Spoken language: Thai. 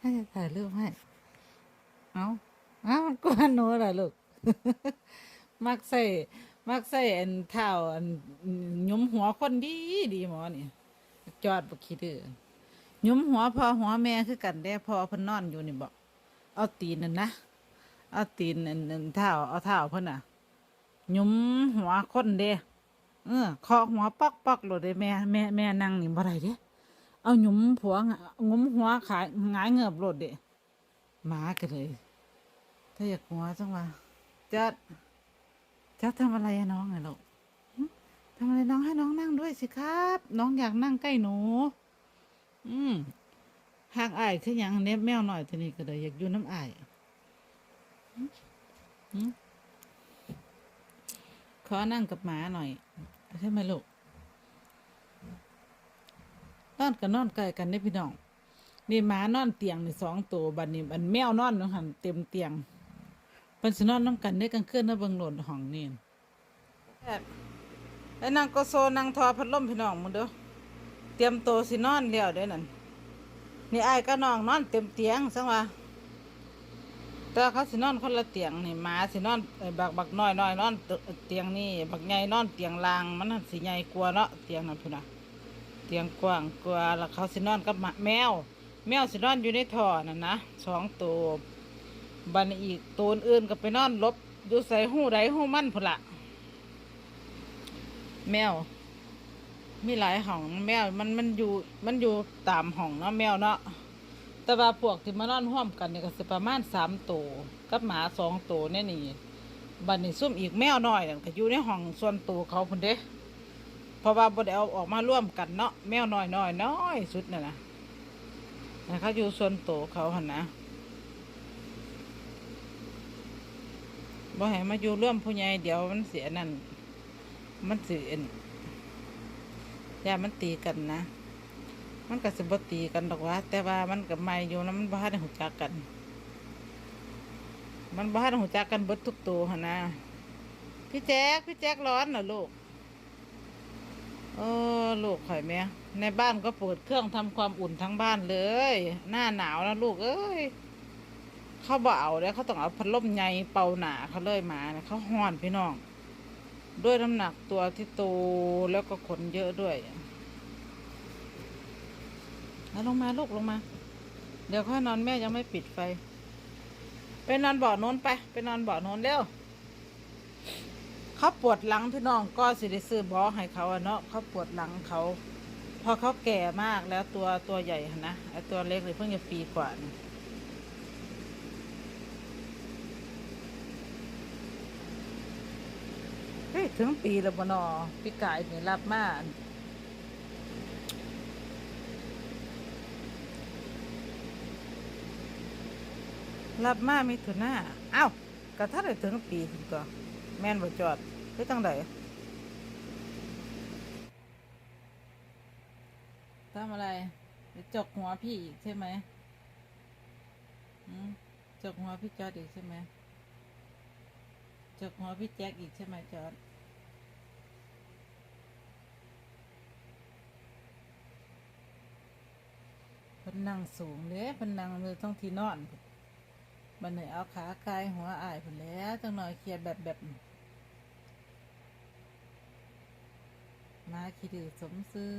ให้ถ่ายรูปให้ เอาเอามันกวนหนูเหรอลูก มักใส่ มักใส่อันเท้าอันยุมหัวคนดีดีหมอนี่ จอดบ่คิดเด้อยุมหัวพอหัวแม่คือกันได้พอพนนอนอยู่นี่บอก เอาตีนนั่นนะ เอาตีนอันอันเท้าเอาเท้าเพิ่นน่ะยุมหัวคนเด้เออคาะหัวปอกปอกโลดเด้แม่แม่แม่นั่งนี่บ่ได้เด้ เอาหยุมผัวงะงุมหัวขายงายเงือบโลดเด้หมาก็เลย ถ้าอยากหัวจังว่าจัดจัดทำอะไรอะน้องอะลูกทำอะไรน้องให้น้องนั่งด้วยสิครับ น้องอยากนั่งใกล้หนู อืมหากอายคือหยังเน็บแมวหน่อยทีนี้ก็เลยอยากอยู่น้ำอายหึหึขอนั่งกับหมาหน่อย ใช่ไหมลูก นอนกันนอนใกล้กันได้พี่น้องนี่หมานอนเตียงนี่สองตัวบัดนี้อันแมวนอนอยู่หันเต็มเตียงเพิ่นสินอนน้ำกันได้กลางคืนนะเบิ่งหลดห้องนี่ไอ้นางก็โซนางทอพัดลมพี่น้องมึงเด้อเตรียมโตสินอนแล้วเด้นั่นนี่ไอ้ก็นองนอนเต็มเตียงซังว่าแต่เขาสินอนคนละเตียงนี่หมาสินอนไอ้บักบักน้อยน้อยนอนเตียงนี่บักใหญ่นอนเตียงลางมันสิใหญ่กว่าเนาะเตียงนั่นพุ่นน่ะ เตียงกว้างกว่าแล้วเขาสินอนกับหมาแมว แมวสินอนอยู่ในท่อนั่นนะสองตัวบันอีกตัวอื่นก็ไปนอนลบอยู่ใส่หูใดหูมันพุ่นละแมว มีหลายห้องแมวมันมันอยู่มันอยู่ตามห้องเนาะแมวเนาะแต่ว่าพวกที่มานอนห้อมกันเนี่ยก็สิประมาณสามตัวกับหมาสองตัวแน่นี่บัดนี้ซุ่มอีกแมวน้อยนั่นก็อยู่ในห้องส่วนตัวเขาพุ่นเด้ เพราะว่าบ่ได้เอาออกมาร่วมกันเนาะแมวน้อยน้อยน้อยสุดน่ะนะนะเขาอยู่ส่วนโตเขาหันนะบ่ให้มาอยู่ร่วมผู้ใหญ่เดี๋ยวมันเสียนั่นมันเสียนย่ามันตีกันนะ มันก็สิบ่ตีกันดอกว่า แต่ว่ามันกับไม่อยู่นะมันบ้านหูจักกัน มันบ้านหูจักกันเบิดทุกตัวหันนะพี่แจ๊กพี่แจ๊กร้อนเหรอลูก เออลูกข่อยแม่ในบ้านก็เปิดเครื่องทำความอุ่นทั้งบ้านเลย หน้าหนาวนะลูกเอ้ยเขาบ่เอาแล้วเขาต้องเอาพัดลมใหญ่เป่าหนาเขาเลยมาเนะเขาห้อนพี่น้อง ด้วยน้ำหนักตัวที่โตแล้วก็ขนเยอะด้วยเอาลงมาลูกลงมา เดี๋ยวค่อยนอนแม่ยังไม่ปิดไฟ ไปนอนเบาะโน้นไป ไปนอนเบาะโน้นเร็ว เขาปวดหลังพี่น้องก็สิได้ซื้อบอให้เขาอะเนาะเขาปวดหลังเขาพอเขาแก่มากแล้วตัวตัวใหญ่นะไอตัวเล็กเลยเพิ่งจะปีกว่านี่เฮ้ยถึงปีแล้วบนอปีกายนี่รับมาอันรับมามีถุนหน้าเอ้ากระทัดได้ถึงปีถึงตัว แม่นบ่จอดไปตั้งใดทำอะไรไปจกหัวพี่อีกใช่ไหมหืมจกหัวพี่จอดอีกใช่ไหมจกหัวพี่แจ็คอีกใช่ไหมจอดพนนังสูงเด้พนนังมือต้องที่นอนบันนี้เอาขากายหัวอายผนแล้วจังหน่อยเคลียร์แบบแบบ มาคิดดือสมซื้อ